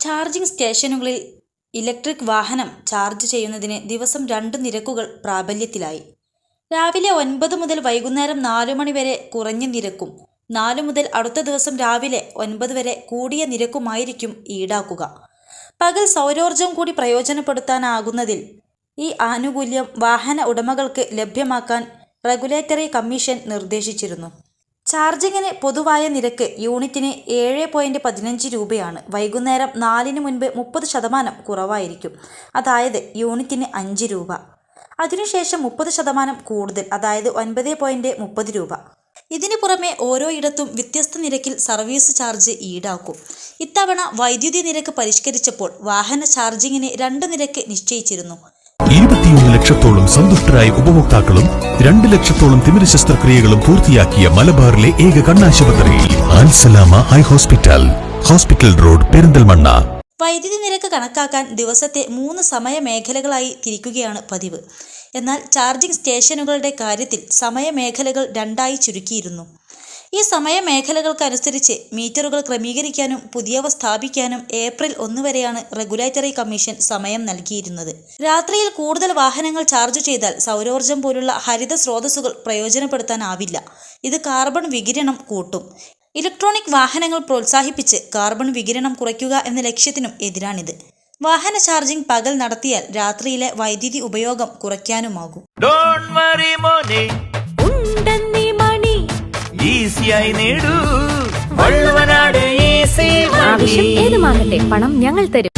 Charging സ്റ്റേഷനുകളിൽ electric വാഹനം charge ചെയ്യുന്നതിന് ദിവസം രണ്ട് നിരക്കുകൾ പ്രാബല്യത്തിലായി. രാവിലെ ഒൻപത് മുതൽ വൈകുന്നേരം നാല് മണി വരെ കുറഞ്ഞ നിരക്കും നാല് മുതൽ അടുത്ത ദിവസം രാവിലെ ഒൻപത് വരെ കൂടിയ നിരക്കുമായിരിക്കും ഈടാക്കുക. പകൽ സൗരോർജം കൂടി പ്രയോജനപ്പെടുത്താനാകുന്നതിൽ ഈ ആനുകൂല്യം വാഹന ഉടമകൾക്ക് ലഭ്യമാക്കാൻ റെഗുലേറ്ററി കമ്മീഷൻ നിർദ്ദേശിച്ചിരുന്നു. ചാർജിങ്ങിന് പൊതുവായ നിരക്ക് യൂണിറ്റിന് ഏഴ് പോയിന്റ് പതിനഞ്ച് രൂപയാണ്. വൈകുന്നേരം നാലിന് മുൻപ് മുപ്പത് ശതമാനം കുറവായിരിക്കും. അതായത് യൂണിറ്റിന് അഞ്ച് രൂപ. അതിനുശേഷം മുപ്പത് ശതമാനം കൂടുതൽ അതായത് ഒൻപത് പോയിന്റ് മുപ്പത് രൂപ. ഇതിനു പുറമെ ഓരോയിടത്തും വ്യത്യസ്ത നിരക്കിൽ സർവീസ് ചാർജ് ഈടാക്കും. ഇത്തവണ വൈദ്യുതി നിരക്ക് പരിഷ്കരിച്ചപ്പോൾ വാഹന ചാർജിങ്ങിന് രണ്ട് നിരക്ക് നിശ്ചയിച്ചിരുന്നു. ഇരുപത്തിയൊന്ന് ലക്ഷത്തോളം സന്തുഷ്ടരായ ഉപഭോക്താക്കളും രണ്ട് ലക്ഷത്തോളം തിമിര ശസ്ത്രക്രിയകളും പൂർത്തിയാക്കിയ മലബാറിലെ ഏക കണ്ണാശുപത്രി Alsalama high hospital hospital road Perinthalmanna. വൈദ്യുതി നിരക്ക് കണക്കാക്കാൻ ദിവസത്തെ മൂന്ന് സമയ മേഖലകളായി തിരിക്കുകയാണ് പതിവ്. എന്നാൽ ചാർജിംഗ് സ്റ്റേഷനുകളുടെ കാര്യത്തിൽ സമയമേഖലകൾ രണ്ടായി ചുരുക്കിയിരുന്നു. ഈ സമയമേഖലകൾക്കനുസരിച്ച് മീറ്ററുകൾ ക്രമീകരിക്കാനും പുതിയവ സ്ഥാപിക്കാനും ഏപ്രിൽ ഒന്ന് വരെയാണ് റെഗുലേറ്ററി കമ്മീഷൻ സമയം നൽകിയിരുന്നത്. രാത്രിയിൽ കൂടുതൽ വാഹനങ്ങൾ ചാർജ് ചെയ്താൽ സൗരോർജം പോലുള്ള ഹരിത സ്രോതസ്സുകൾ പ്രയോജനപ്പെടുത്താനാവില്ല. ഇത് കാർബൺ വികിരണം കൂട്ടും. ഇലക്ട്രോണിക് വാഹനങ്ങൾ പ്രോത്സാഹിപ്പിച്ച് കാർബൺ വികിരണം കുറയ്ക്കുക എന്ന ലക്ഷ്യത്തിനും എതിരാണിത്. വാഹന ചാർജിംഗ് പകൽ നടത്തിയാൽ രാത്രിയിലെ വൈദ്യുതി ഉപയോഗം കുറയ്ക്കാനുമാകും. ഈസിയായി നേടൂ. വള്ളുവനാട് ആവശ്യം ഏതുമാകട്ടെ പണം ഞങ്ങൾ തരും.